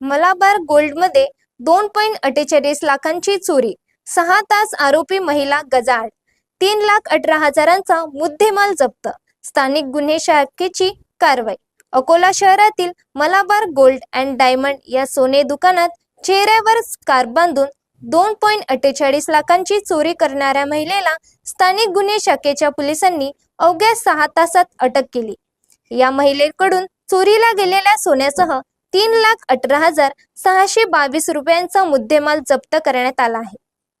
मलाबार गोल्डमध्ये दोन पॉईंट अठ्ठेचाळीस लाखांची चोरी सहा तास आरोपी महिला गजाड तीन लाख अठरा हजारांचा मुद्देमाल जप्त स्थानिक गुन्हे शाखेची कारवाई. अकोला शहरातील मलाबार गोल्ड अँड डायमंड या सोने दुकानात चेहऱ्यावर स्कार्फ बांधून दोन पॉईंट अठ्ठेचाळीस लाखांची चोरी करणाऱ्या महिलेला स्थानिक गुन्हे शाखेच्या पोलिसांनी अवघ्या सहा तासात अटक केली. या महिलेकडून चोरीला गेलेल्या सोन्यासह तीन लाख अठरा हजार सहाशे बावीस रुपयांचा मुद्देमाल जप्त करण्यात आला आहे.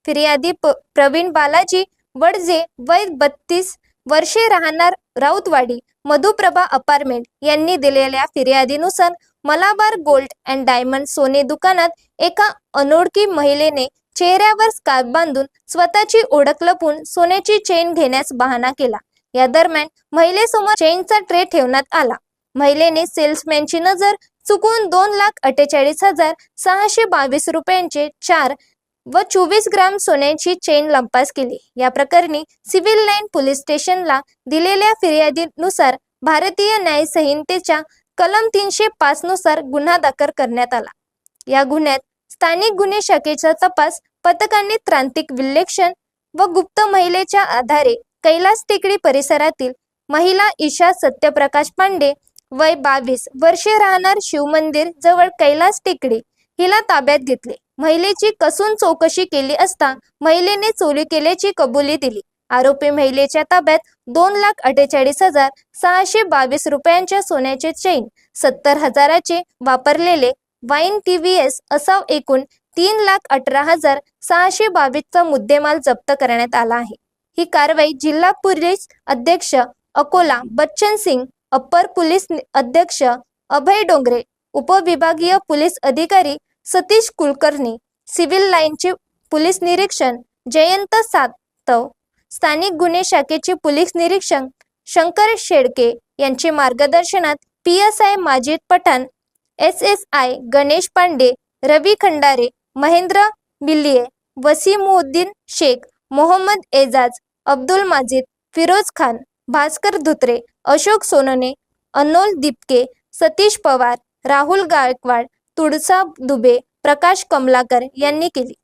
फिर्यादी प्रवीण बालाजी वडजे वय बत्तीस वर्षे राहणार राऊतवाडी मधुप्रभा अपार्टमेंट यांनी दिलेल्या फिर्यादीनुसार मलाबार गोल्ड अँड डायमंड सोने दुकानात एका अनोळखी महिलेने चेहऱ्यावर स्कार्फ बांधून स्वतःची ओळख लपून सोन्याची चेन घेण्यास बहाणा केला. या दरम्यान महिलेसमोर चेनचा ट्रे ठेवण्यात आला. महिलेने सेल्समॅनची नजर चुकून दोन लाख अठ्ठेचाळीस हजार सहाशे बावीस रुपयांचे चार व चोवीस ग्राम सोन्याची चेन लंपास केली. या प्रकरणी सिव्हिल लाईन पोलीस स्टेशनला दिलेल्या फिर्यादीनुसार भारतीय न्याय संहितेच्या कलम तीनशे पाच नुसार गुन्हा दाखल करण्यात आला. या गुन्ह्यात स्थानिक गुन्हे शाखेचा तपास पथकांनी त्रांतिक विल्लेक्षण व गुप्त महिलेच्या आधारे कैलास टेकडी परिसरातील महिला ईशा सत्यप्रकाश पांडे वय बावीस वर्षे राहणार शिवमंदिर जवळ कैलास टेकडी. हिला ताब्यात घेतले. महिलेची कसून चौकशी केली असता महिलेने चोरी केल्याची कबुली दिली. आरोपी महिलेच्या ताब्यात दोन लाख अठ्ठेचाळीस हजार सहाशे बावीस रुपयांच्या सोन्याचे चेन सत्तर हजाराचे वापरलेले वाईन टी व्ही एस असा एकूण तीन लाख अठरा हजार सहाशे बावीसचा मुद्देमाल जप्त करण्यात आला आहे. ही कारवाई जिल्हा पोलीस अध्यक्ष अकोला बच्चन सिंग अप्पर पोलीस अध्यक्ष अभय डोंगरे उपविभागीय पोलीस अधिकारी सतीश कुलकर्णी सिव्हिल लाईनचे पोलीस निरीक्षण जयंत सातव स्थानिक गुन्हे शाखेचे पोलीस निरीक्षक शंकर शेडके यांचे मार्गदर्शनात P S I Majid Pathan S S I Ganesh Pandey Ravi Khandare Mahendra Billiye Wasimuddin Shaikh Mohammad Ejaz Abdul Majid Firoz Khan Bhaskar Dhutre Ashok Sonone Anol Dipke Satish Pawar Rahul Gaikwad Tulsa Dubey Prakash Kamlakar यांनी केली.